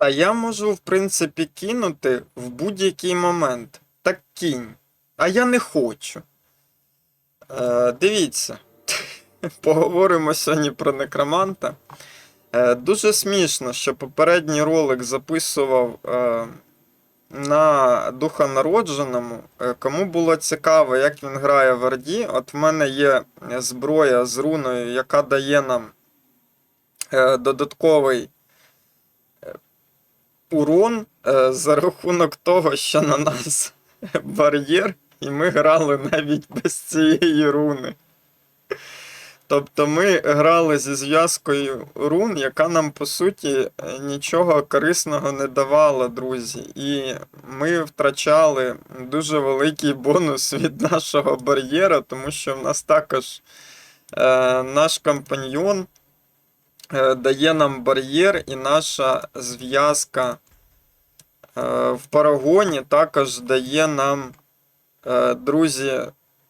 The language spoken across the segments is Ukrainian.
Та я можу, в принципі, кинути в будь-який момент. Так кінь. А я не хочу. Е, дивіться. Поговоримо сьогодні про некроманта. Е, дуже смішно, що попередній ролик записував е, на духа народженому. Е, кому було цікаво, як він грає в Орді, от в мене є зброя з руною, яка дає нам е, додатковий урон е, за рахунок того, що на нас бар'єр, і ми грали навіть без цієї руни. Тобто ми грали зі зв'язкою рун, яка нам по суті нічого корисного не давала, друзі. І ми втрачали дуже великий бонус від нашого бар'єра, тому що в нас також е, наш компаньйон дає нам бар'єр, і наша зв'язка е, в парагоні також дає нам, е, друзі,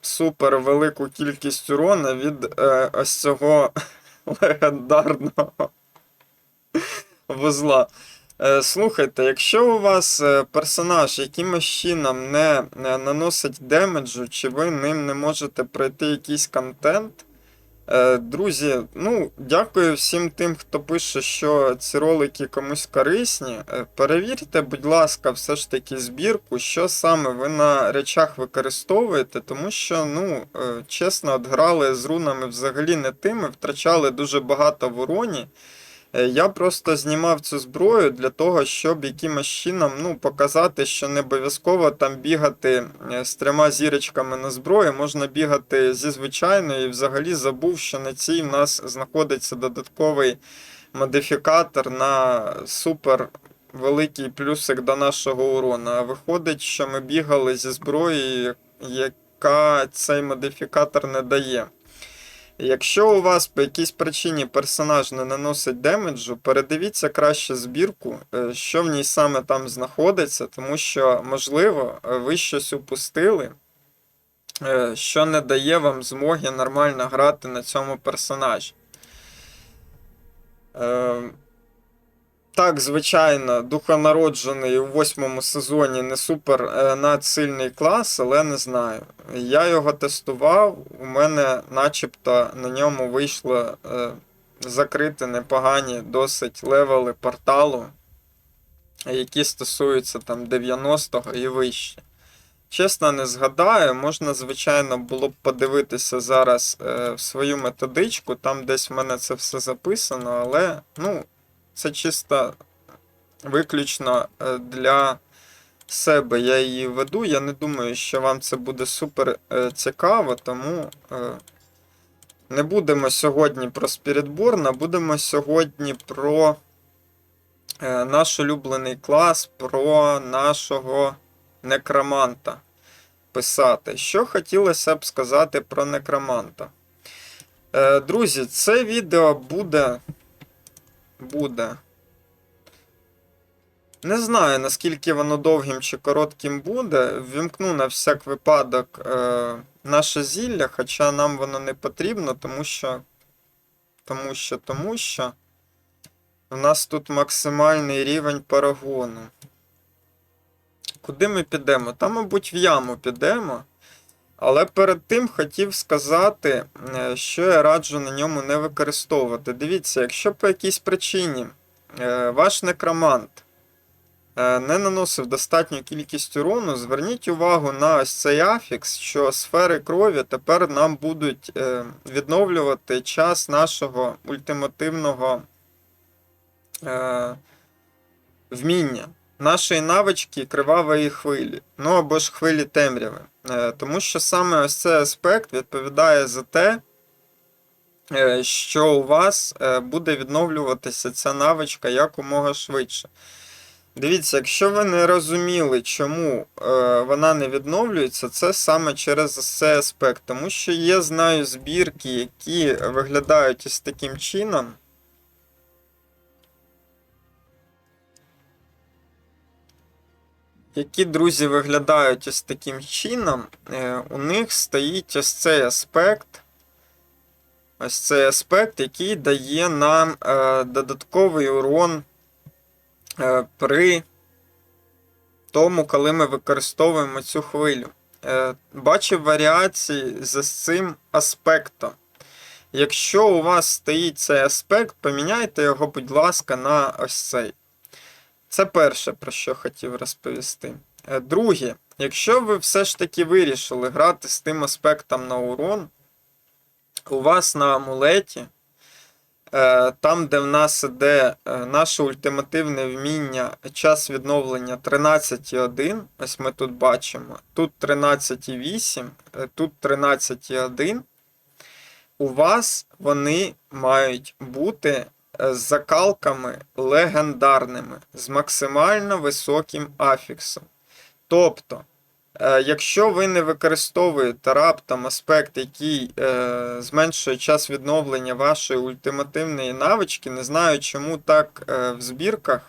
супер велику кількість урона від е, ось цього легендарного вузла. Е, слухайте, якщо у вас е, персонаж якимось чином не наносить демеджу, чи ви ним не можете пройти якийсь контент. Е, Друзі, ну, дякую всім тим, хто пише, що ці ролики комусь корисні. Е, Перевірте, будь ласка, все ж таки збірку, що саме ви на речах використовуєте, тому що, ну, е, чесно, от грали з рунами взагалі не тими, втрачали дуже багато в уроні. Е, Я просто знімав цю зброю для того, щоб якимось чином ну, показати, що не обов'язково там бігати е, з трьома зірочками на зброї, можна бігати зі звичайною і взагалі забув, що на цій в нас знаходиться додатковий модифікатор на супер великий плюсик до нашого урона. А виходить, що ми бігали зі зброєю, яка цей модифікатор не дає. Якщо у вас по якійсь причині персонаж не наносить демеджу, передивіться краще збірку, е, що в ній саме там знаходиться, тому що, можливо, е, ви щось упустили, е, що не дає вам змоги нормально грати на цьому персонажі. Так, звичайно, духонароджений у восьмому сезоні не супер е, надсильний клас, але не знаю. Я його тестував, у мене начебто на ньому вийшло е, закрити непогані досить левели порталу, які стосуються там 90-го і вище. Чесно, не згадаю, можна, звичайно, було б подивитися зараз е, в свою методичку, там десь в мене це все записано, але ну, це чисто виключно е, для себе я її веду. Я не думаю, що вам це буде супер е, цікаво, тому е, не будемо сьогодні про Spiritborn, будемо сьогодні про наш улюблений клас, про нашого некроманта писати. Що хотілося б сказати про некроманта? Друзі, це відео буде. Буде. Не знаю, наскільки воно довгим чи коротким буде. Ввімкну на всяк випадок е, наше зілля, хоча нам воно не потрібно, тому що. Тому що, тому що. У нас тут максимальний рівень парагону. Куди ми підемо? Там, мабуть, в яму підемо. Але перед тим хотів сказати, е, що я раджу на ньому не використовувати. Дивіться, якщо по якійсь причині е, ваш некромант е, не наносив достатню кількість урону, зверніть увагу на ось цей афікс, що сфери крові тепер нам будуть відновлювати час нашого ультимативного вміння. Нашої навички кривавої хвилі, ну або ж хвилі темряви. Е, Тому що саме ось цей аспект відповідає за те, е, що у вас е, буде відновлюватися ця навичка якомога швидше. Дивіться, якщо ви не розуміли, чому вона не відновлюється, це саме через цей аспект. Тому що є, знаю, збірки, які виглядають ось таким чином. Які друзі виглядають ось таким чином, е, у них стоїть ось цей аспект. Ось цей аспект, який дає нам е, додатковий урон е, при тому, коли ми використовуємо цю хвилю. Бачив варіації за цим аспектом. Якщо у вас стоїть цей аспект, поміняйте його, будь ласка, на ось цей. Це перше, про що хотів розповісти. Е, Друге, якщо ви все ж таки вирішили грати з тим аспектом на урон, у вас на амулеті, е, там, де в нас іде е, наше ультимативне вміння, час відновлення 13,1, ось ми тут бачимо, тут 13,8, е, тут 13,1. У вас вони мають бути з закалками легендарними, з максимально високим афіксом. Тобто, е, якщо ви не використовуєте раптом аспект, який е, зменшує час відновлення вашої ультимативної навички, не знаю, чому так е, в збірках.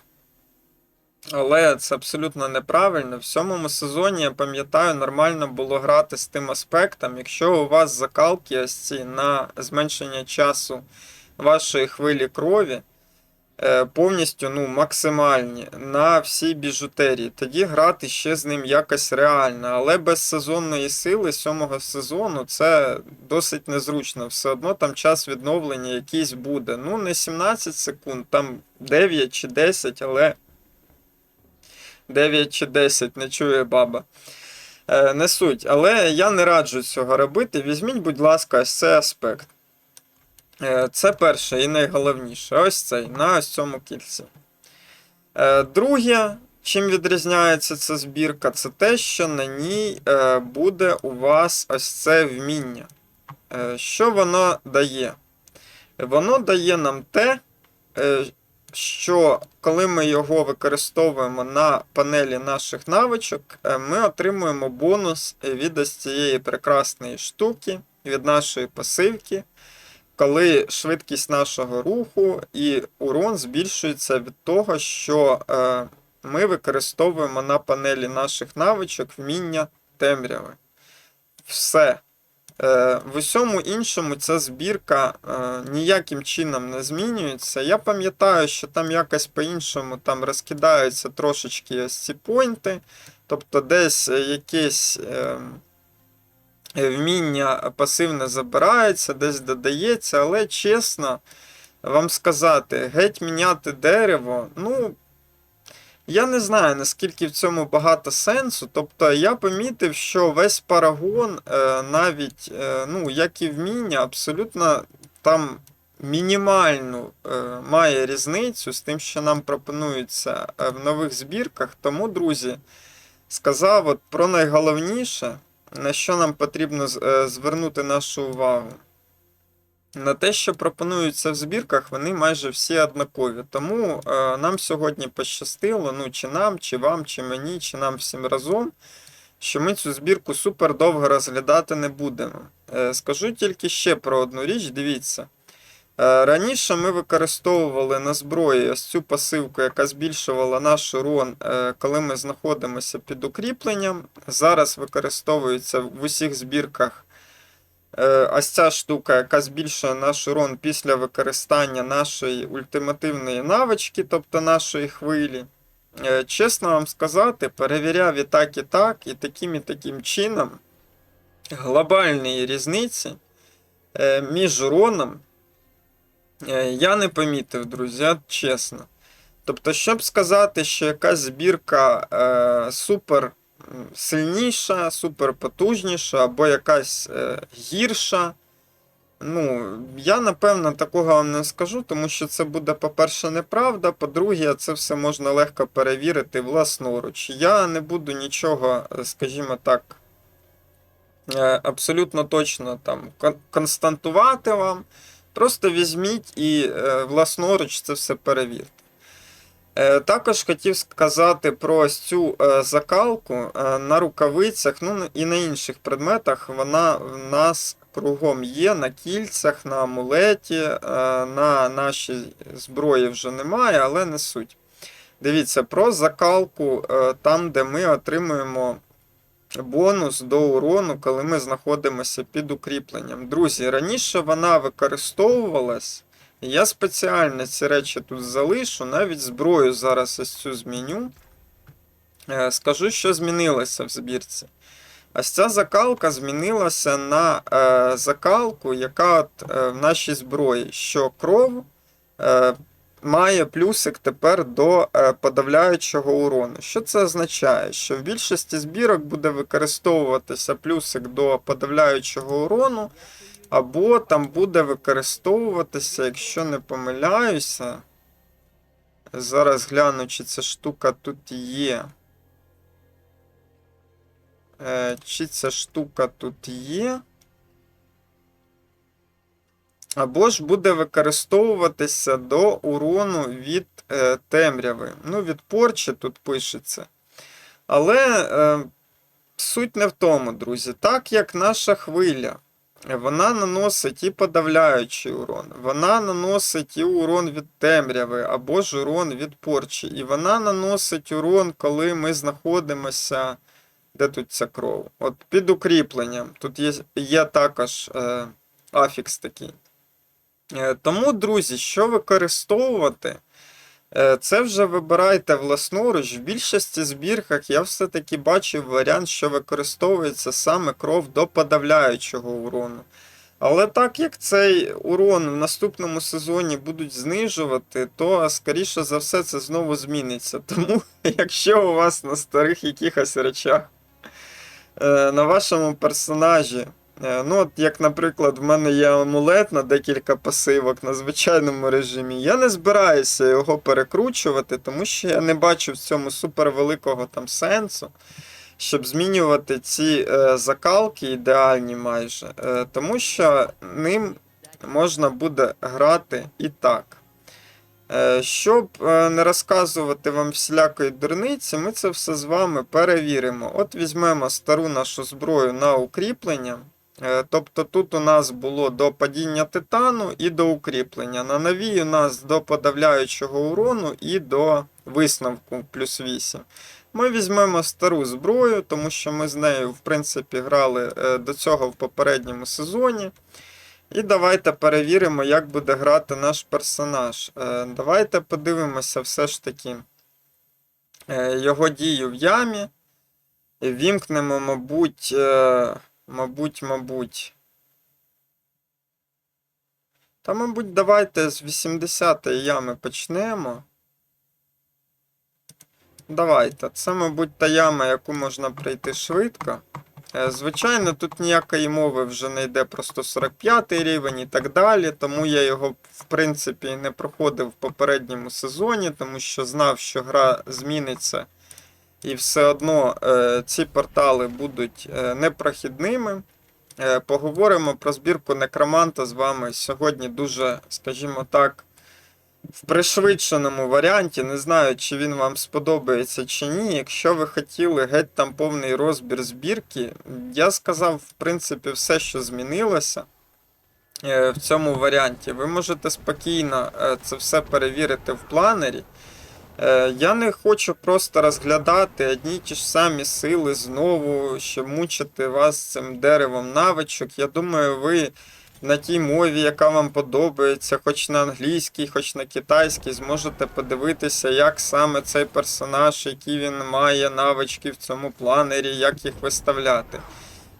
Але це абсолютно неправильно. В сьомому сезоні, я пам'ятаю, нормально було грати з тим аспектом. Якщо у вас закалки ось ці на зменшення часу вашої хвилі крові, е, повністю ну, максимальні на всій біжутерії, тоді грати ще з ним якось реально. Але без сезонної сили сьомого сезону це досить незручно. Все одно там час відновлення якийсь буде. Ну, не 17 секунд, там 9 чи 10, але. 9 чи 10, не чує баба. Е, не суть. Але я не раджу цього робити. Візьміть, будь ласка, ось цей аспект. Е, це перше і найголовніше. Ось цей, на ось цьому кільці. Е, друге, чим відрізняється ця збірка, це те, що на ній е, буде у вас ось це вміння. Що воно дає? Воно дає нам те, що коли ми його використовуємо на панелі наших навичок, ми отримуємо бонус від ось цієї прекрасної штуки, від нашої пасивки, коли швидкість нашого руху і урон збільшується від того, що е, ми використовуємо на панелі наших навичок вміння темряви. Все. Е, В усьому іншому ця збірка е, ніяким чином не змінюється. Я пам'ятаю, що там якось по-іншому там розкидаються трошечки ось ці пойнти. Тобто десь е, якесь е, вміння пасивне забирається, десь додається, але чесно вам сказати, геть міняти дерево, ну. Я не знаю, наскільки в цьому багато сенсу. Тобто я помітив, що весь парагон, е, навіть, е, ну, як і вміння, абсолютно там мінімальну е, має різницю з тим, що нам пропонується е, в нових збірках. Тому, друзі, сказав от про найголовніше, на що нам потрібно е, звернути нашу увагу. На те, що пропонуються в збірках, вони майже всі однакові. Тому е, нам сьогодні пощастило, ну чи нам, чи вам, чи мені, чи нам всім разом, що ми цю збірку супер довго розглядати не будемо. Е, скажу тільки ще про одну річ, дивіться. Е, раніше ми використовували на зброї ось цю пасивку, яка збільшувала наш урон, е, коли ми знаходимося під укріпленням. Зараз використовується в усіх збірках. Е, Ось ця штука, яка збільшує наш урон після використання нашої ультимативної навички, тобто нашої хвилі. Чесно вам сказати, перевіряв і так, і так, і таким і таким чином глобальної різниці між уроном я не помітив, друзі, чесно. Тобто, щоб сказати, що якась збірка е, супер сильніша, супер потужніша або якась е, гірша. Ну, я напевно такого вам не скажу, тому що це буде, по-перше, неправда. По-друге, це все можна легко перевірити власноруч. Я не буду нічого, е, скажімо так, е, абсолютно точно там константувати вам. Просто візьміть і е, власноруч це все перевірте. Е, Також хотів сказати про цю е, закалку на рукавицях, ну і на інших предметах. Вона в нас кругом є, на кільцях, на амулеті, на нашій зброї вже немає, але не суть. Дивіться, про закалку там, де ми отримуємо бонус до урону, коли ми знаходимося під укріпленням. Друзі, раніше вона використовувалась Я спеціально ці речі тут залишу, навіть зброю зараз ось цю зміню. Е, Скажу, що змінилося в збірці. Ось ця закалка змінилася на е, закалку, яка от, е, в нашій зброї, що кров е, має плюсик тепер до е, подавляючого урону. Що це означає? Що в більшості збірок буде використовуватися плюсик до подавляючого урону, або там буде використовуватися, якщо не помиляюся. Зараз гляну, чи ця штука тут є. Е, Чи ця штука тут є? Або ж буде використовуватися до урону від е, темряви. Ну, від порчі тут пишеться. Але е, суть не в тому, друзі. Так як наша хвиля, вона наносить і подавляючий урон, вона наносить і урон від темряви, або ж урон від порчі. І вона наносить урон, коли ми знаходимося. Де тут ця кров? От під укріпленням. Тут є, є також е, афікс такий. Е, тому, друзі, що використовувати, е, це вже вибирайте власноруч. В більшості збірках я все-таки бачив варіант, що використовується саме кров до подавляючого урону. Але так як цей урон в наступному сезоні будуть знижувати, то скоріше за все це знову зміниться. Тому, якщо у вас на старих якихось речах е, на вашому персонажі. Е, Ну, от як, наприклад, в мене є амулет на декілька пасивок на звичайному режимі. Я не збираюся його перекручувати, тому що я не бачу в цьому супервеликого там сенсу, щоб змінювати ці е, закалки ідеальні майже. Е, тому що ним можна буде грати і так. Е, Щоб е, не розказувати вам всілякої дурниці, ми це все з вами перевіримо. От візьмемо стару нашу зброю на укріплення. Е, Тобто тут у нас було до падіння титану і до укріплення. На новій у нас до подавляючого урону і до висновку плюс 8. Ми візьмемо стару зброю, тому що ми з нею, в принципі, грали е, до цього в попередньому сезоні. І давайте перевіримо, як буде грати наш персонаж. Е, Давайте подивимося все ж таки його дію в ямі. Вімкнемо, мабуть, мабуть, мабуть. Та, мабуть, давайте з 80-ї ями почнемо. Давайте. Це, мабуть, та яма, яку можна пройти швидко. Е, Звичайно, тут ніякої мови вже не йде про 145 рівень і так далі, тому я його, в принципі, не проходив в попередньому сезоні, тому що знав, що гра зміниться, і все одно е, ці портали будуть е, непрохідними. Е, поговоримо про збірку некроманта з вами сьогодні дуже, скажімо так, в пришвидшеному варіанті. Не знаю, чи він вам сподобається чи ні. Якщо ви хотіли геть там повний розбір збірки, я сказав, в принципі, все, що змінилося в цьому варіанті. Ви можете спокійно це все перевірити в планері. Е, Я не хочу просто розглядати одні ті ж самі сили знову, щоб мучити вас цим деревом навичок. Я думаю, ви на тій мові, яка вам подобається, хоч на англійській, хоч на китайській, зможете подивитися, як саме цей персонаж, які він має навички в цьому планері, як їх виставляти.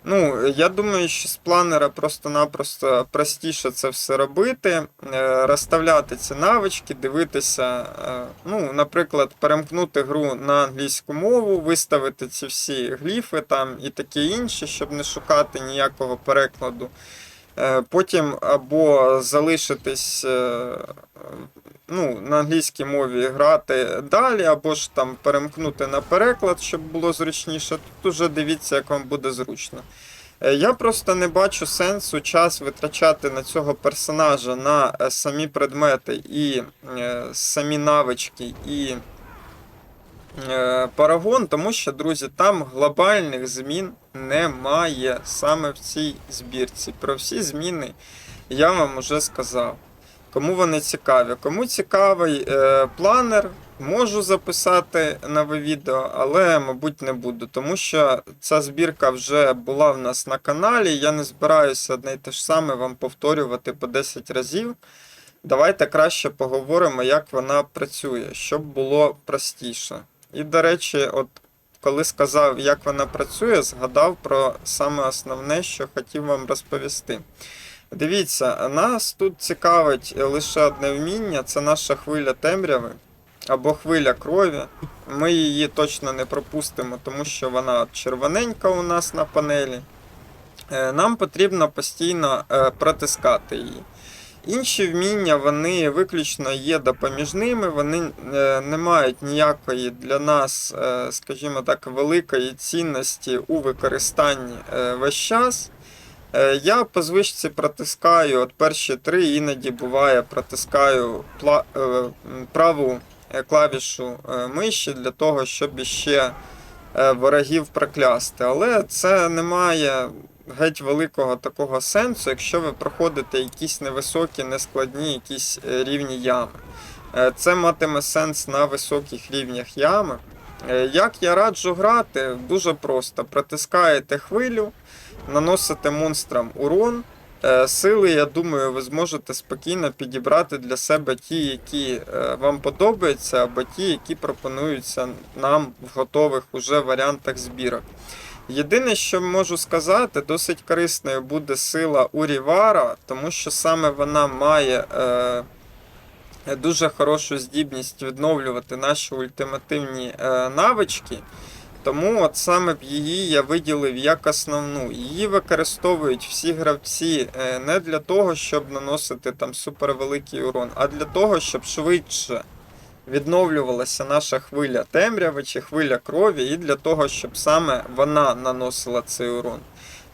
Ну, я думаю, що з планера просто-напросто простіше це все робити, е, розставляти ці навички, дивитися, е, ну, наприклад, перемкнути гру на англійську мову, виставити ці всі гліфи там і таке інше, щоб не шукати ніякого перекладу. Е, Потім або залишитись ну, на англійській мові грати далі, або ж там перемкнути на переклад, щоб було зручніше. Тут уже дивіться, як вам буде зручно. Е, Я просто не бачу сенсу час витрачати на цього персонажа на е, самі предмети і е, самі навички і парагон, тому що, друзі, там глобальних змін немає саме в цій збірці. Про всі зміни я вам уже сказав. Кому вони цікаві? Кому цікавий е, планер, можу записати нове відео, але, мабуть, не буду, тому що ця збірка вже була в нас на каналі. Я не збираюся одне й те ж саме вам повторювати по 10 разів. Давайте краще поговоримо, як вона працює, щоб було простіше. І, до речі, от коли сказав, як вона працює, згадав про саме основне, що хотів вам розповісти. Дивіться, нас тут цікавить лише одне вміння це наша хвиля темряви або хвиля крові. Ми її точно не пропустимо, тому що вона червоненька у нас на панелі. Е, Нам потрібно постійно е, протискати її. Інші вміння вони виключно є допоміжними, вони е, не мають ніякої для нас, скажімо так, великої цінності у використанні весь час. Е, Я по звичці протискаю от перші три, іноді буває протискаю е, праву е, клавішу миші для того, щоб іще ворогів проклясти. Але це не має геть великого такого сенсу, якщо ви проходите якісь невисокі, нескладні якісь рівні ями. Це матиме сенс на високих рівнях ями. Як я раджу грати, дуже просто. Протискаєте хвилю, наносите монстрам урон. Е, Сили, я думаю, ви зможете спокійно підібрати для себе ті, які е, вам подобаються, або ті, які пропонуються нам в готових уже варіантах збірок. Єдине, що можу сказати, досить корисною буде сила Урівара, тому що саме вона має е, дуже хорошу здібність відновлювати наші ультимативні е, навички. Тому от саме б її я виділив як основну. Її використовують всі гравці е, не для того, щоб наносити там супервеликий урон, а для того, щоб швидше відновлювалася наша хвиля темряви чи хвиля крові, і для того, щоб саме вона наносила цей урон.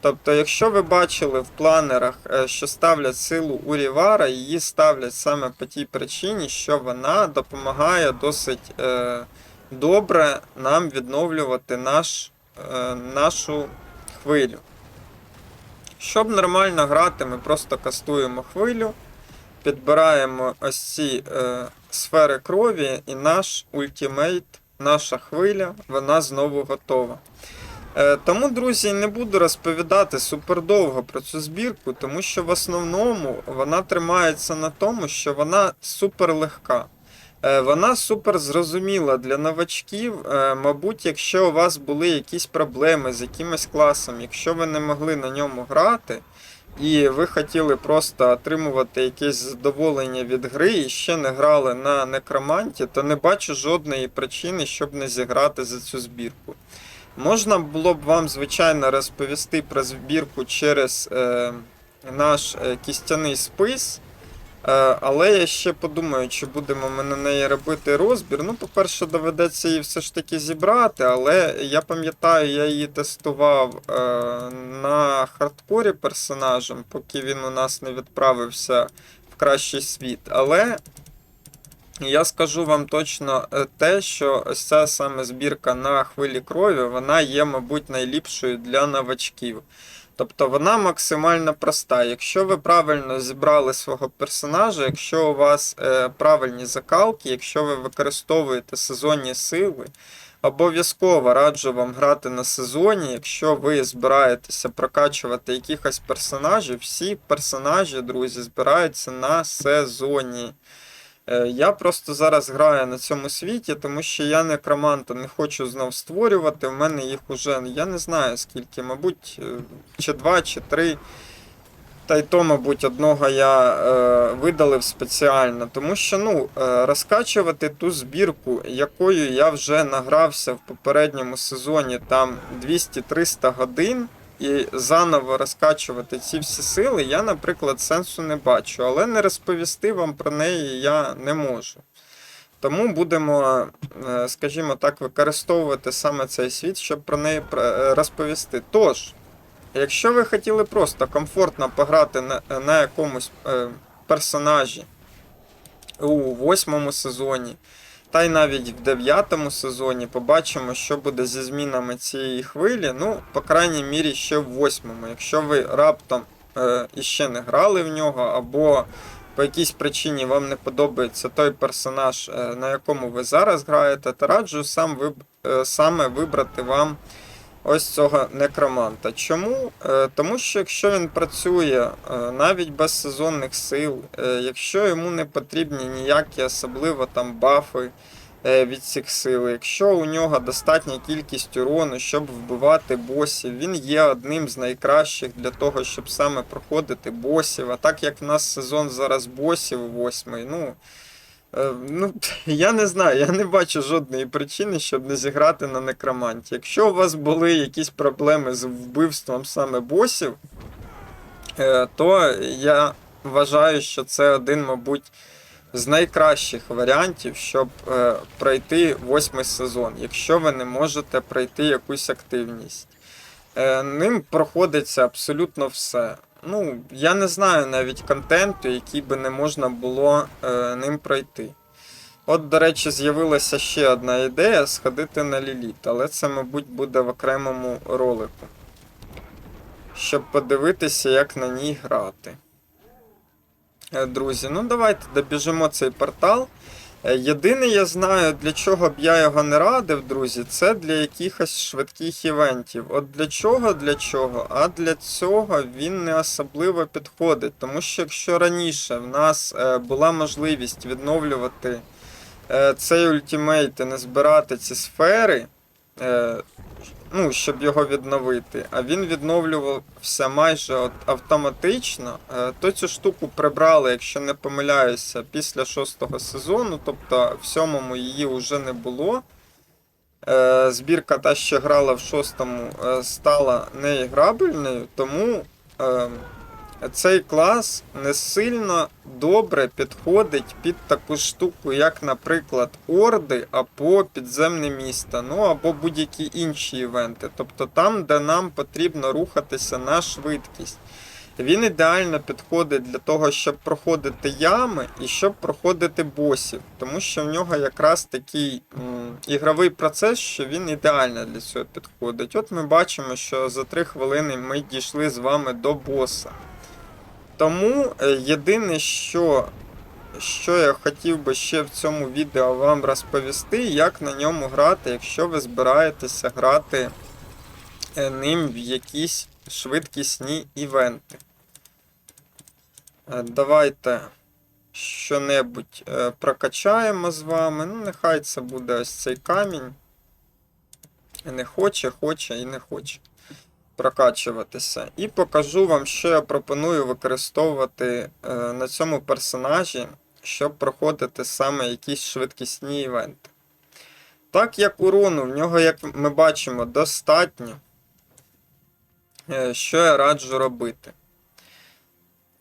Тобто, якщо ви бачили в планерах, е, що ставлять силу Урівара, її ставлять саме по тій причині, що вона допомагає досить е, добре нам відновлювати наш, е, нашу хвилю. Щоб нормально грати, ми просто кастуємо хвилю, підбираємо ось ці е, сфери крові, і наш ультимейт, наша хвиля, вона знову готова. Е, Тому, друзі, не буду розповідати супердовго про цю збірку, тому що в основному вона тримається на тому, що вона супер легка. Е, Вона супер зрозуміла для новачків. Е, Мабуть, якщо у вас були якісь проблеми з якимось класом, якщо ви не могли на ньому грати, і ви хотіли просто отримувати якесь задоволення від гри і ще не грали на некроманті, то не бачу жодної причини, щоб не зіграти за цю збірку. Можна було б вам, звичайно, розповісти про збірку через е, наш е, кістяний спис. Е, але я ще подумаю, чи будемо ми на неї робити розбір. Ну, по-перше, доведеться її все ж таки зібрати, але я пам'ятаю, я її тестував е, на хардкорі персонажем, поки він у нас не відправився в кращий світ. Але я скажу вам точно е, те, що ось ця саме збірка на хвилі крові, вона є, мабуть, найліпшою для новачків. Тобто вона максимально проста. Якщо ви правильно зібрали свого персонажа, якщо у вас е, правильні закалки, якщо ви використовуєте сезонні сили, обов'язково раджу вам грати на сезоні. Якщо ви збираєтеся прокачувати якихось персонажів, всі персонажі, друзі, збираються на сезоні. Е, Я просто зараз граю на цьому світі, тому що я некроманта не хочу знов створювати. У мене їх уже, я не знаю скільки, мабуть, е, чи два, чи три. Та й то, мабуть, одного я е, видалив спеціально, тому що ну, е, розкачувати ту збірку, якою я вже награвся в попередньому сезоні там 200-300 годин, і заново розкачувати ці всі сили, я, наприклад, сенсу не бачу, але не розповісти вам про неї я не можу. Тому будемо, е, скажімо так, використовувати саме цей світ, щоб про неї е, розповісти. Тож, якщо ви хотіли просто комфортно пограти на, на якомусь е, персонажі у восьмому сезоні, та й навіть в дев'ятому сезоні побачимо, що буде зі змінами цієї хвилі. Ну, по крайній мірі, ще в восьмому. Якщо ви раптом е, іще не грали в нього, або по якійсь причині вам не подобається той персонаж, е, на якому ви зараз граєте, то раджу сам виб... е, саме вибрати вам ось цього некроманта. Чому? Е, Тому що якщо він працює е, навіть без сезонних сил, е, якщо йому не потрібні ніякі особливо там бафи від цих сил, якщо у нього достатня кількість урону, щоб вбивати босів, він є одним з найкращих для того, щоб саме проходити босів. А так як в нас сезон зараз босів восьмий, ну. Е, Ну, я не знаю, я не бачу жодної причини, щоб не зіграти на некроманті. Якщо у вас були якісь проблеми з вбивством саме босів, е, то я вважаю, що це один, мабуть, з найкращих варіантів, щоб е, пройти восьмий сезон, якщо ви не можете пройти якусь активність. Ним проходиться абсолютно все. Ну, я не знаю навіть контенту, який би не можна було е, ним пройти. От, до речі, з'явилася ще одна ідея сходити на Ліліт, але це, мабуть, буде в окремому ролику. Щоб подивитися, як на ній грати. Е, Друзі, ну давайте добіжимо цей портал. Е, Єдине, я знаю, для чого б я його не радив, друзі, це для якихось швидких івентів. От для чого, для чого? А для цього він не особливо підходить. Тому що якщо раніше в нас е, була можливість відновлювати е, цей ультимейт і не збирати ці сфери, ну, щоб його відновити, а він відновлювався майже автоматично, е, то цю штуку прибрали, якщо не помиляюся, після шостого сезону, тобто в сьомому її вже не було. Е, Збірка та, що грала в шостому, е, стала неіграбельною, тому е, цей клас не сильно добре підходить під таку штуку, як, наприклад, Орди або підземне місто, ну або будь-які інші івенти. Тобто там, де нам потрібно рухатися на швидкість. Він ідеально підходить для того, щоб проходити ями і щоб проходити босів, тому що в нього якраз такий м, ігровий процес, що він ідеально для цього підходить. От ми бачимо, що за 3 хвилини ми дійшли з вами до боса. Тому е, єдине, що, що я хотів би ще в цьому відео вам розповісти, як на ньому грати, якщо ви збираєтеся грати е, ним в якісь швидкісні івенти. Е, Давайте що-небудь прокачаємо з вами. Ну, нехай це буде ось цей камінь. Не хоче, хоче і не хоче прокачуватися. І покажу вам, що я пропоную використовувати е, на цьому персонажі, щоб проходити саме якісь швидкісні івенти. Так як урону, в нього, як ми бачимо, достатньо. Е, Що я раджу робити?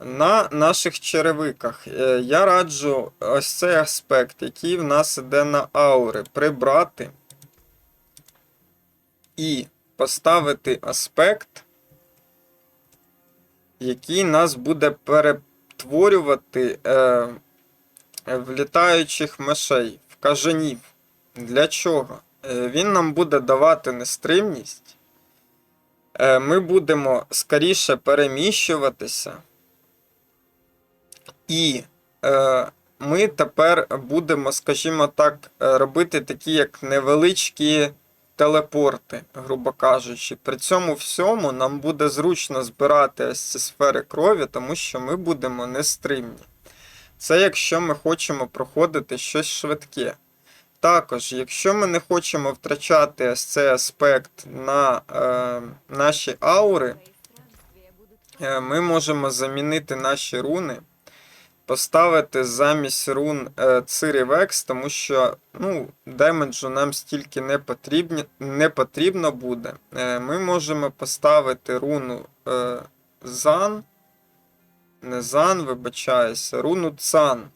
На наших черевиках е, я раджу ось цей аспект, який в нас іде на аури, прибрати і поставити аспект, який нас буде перетворювати е, в літаючих мишей, в кажанів. Для чого? Е, він нам буде давати нестримність. Е, ми будемо скоріше переміщуватися. І е, ми тепер будемо, скажімо так, робити такі як невеличкі телепорти, грубо кажучи. При цьому всьому нам буде зручно збирати ось ці сфери крові, тому що ми будемо нестримні. Це якщо ми хочемо проходити щось швидке. Також, якщо ми не хочемо втрачати ось цей аспект на е, наші аури, е, ми можемо замінити наші руни, поставити замість рун е, Цирівекс, тому що ну, демеджу нам стільки не потрібно, не потрібно буде. Е, ми можемо поставити руну е, Зан. Не Зан, вибачаюся, руну Цан.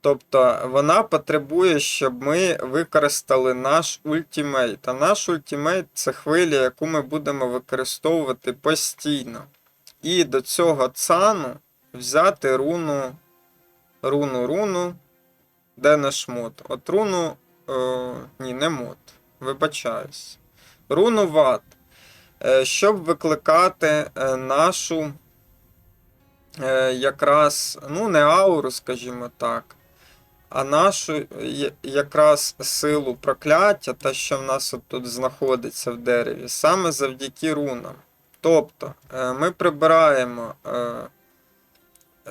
Тобто вона потребує, щоб ми використали наш ультимейт. А наш ультимейт це хвиля, яку ми будемо використовувати постійно. І до цього цану взяти руну. Руну, руну. Де наш мод? От руну. Е, ні, не мод. Вибачаюсь. Руну ват. Е, щоб викликати е, нашу. Якраз, ну, не ауру, скажімо так. А нашу якраз силу прокляття, те, що в нас тут знаходиться в дереві, саме завдяки рунам. Тобто ми прибираємо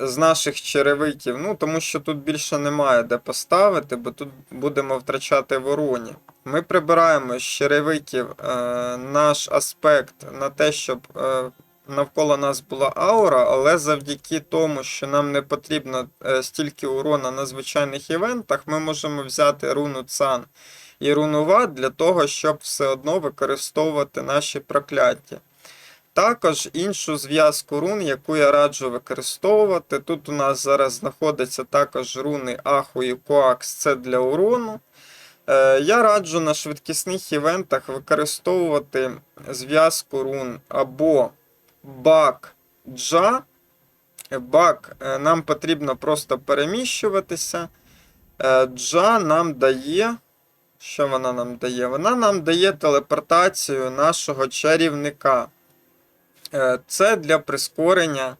з наших черевиків, ну тому що тут більше немає де поставити, бо тут будемо втрачати вороні. Ми прибираємо з черевиків е, наш аспект на те, щоб е, навколо нас була аура, але завдяки тому, що нам не потрібно е, стільки урона на звичайних івентах, ми можемо взяти руну Цан і руну Ват для того, щоб все одно використовувати наші прокляття. Також іншу зв'язку рун, яку я раджу використовувати. Тут у нас зараз знаходяться також руни Аху і Коакс, це для урону. Е, Я раджу на швидкісних івентах використовувати зв'язку рун або бак джа. Бак е, нам потрібно просто переміщуватися. Е, Джа нам дає. Що вона нам дає? Вона нам дає телепортацію нашого чарівника. Е, Це для прискорення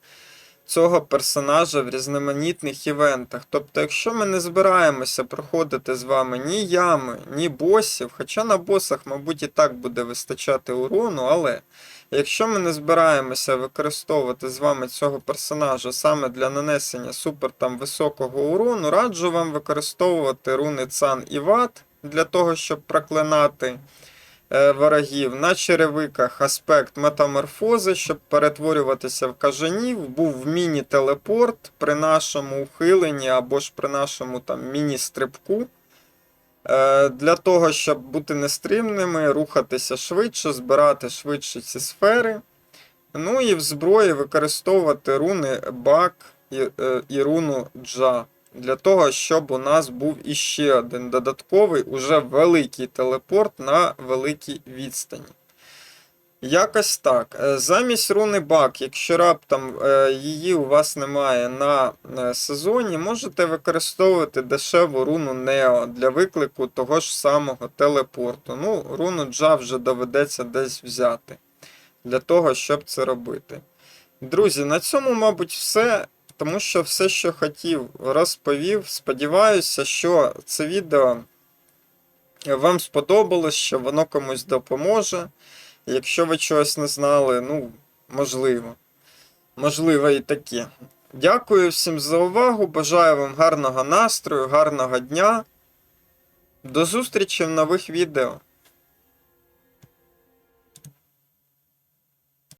цього персонажа в різноманітних івентах. Тобто, якщо ми не збираємося проходити з вами ні ями, ні босів, хоча на босах, мабуть, і так буде вистачати урону, але якщо ми не збираємося використовувати з вами цього персонажа саме для нанесення супер там високого урону, раджу вам використовувати руни Цан і Ват для того, щоб проклинати ворогів. На черевиках аспект метаморфози, щоб перетворюватися в кажанів, був міні-телепорт при нашому ухиленні або ж при нашому там міні-стрибку. Е, Для того, щоб бути нестримними, рухатися швидше, збирати швидше ці сфери. Ну і в зброї використовувати руни Бак і, е, і руну Джа. Для того, щоб у нас був іще один додатковий, уже великий телепорт на великій відстані. Якось так. Е, Замість руни Бак, якщо раптом е, її у вас немає на е, сезоні, можете використовувати дешеву руну Нео для виклику того ж самого телепорту. Ну, руну Джа вже доведеться десь взяти для того, щоб це робити. Друзі, на цьому, мабуть, все. Тому що все, що хотів, розповів. Сподіваюся, що це відео вам сподобалось, що воно комусь допоможе. Якщо ви чогось не знали, ну, можливо. Можливо, і таке. Дякую всім за увагу. Бажаю вам гарного настрою, гарного дня. До зустрічі в нових відео.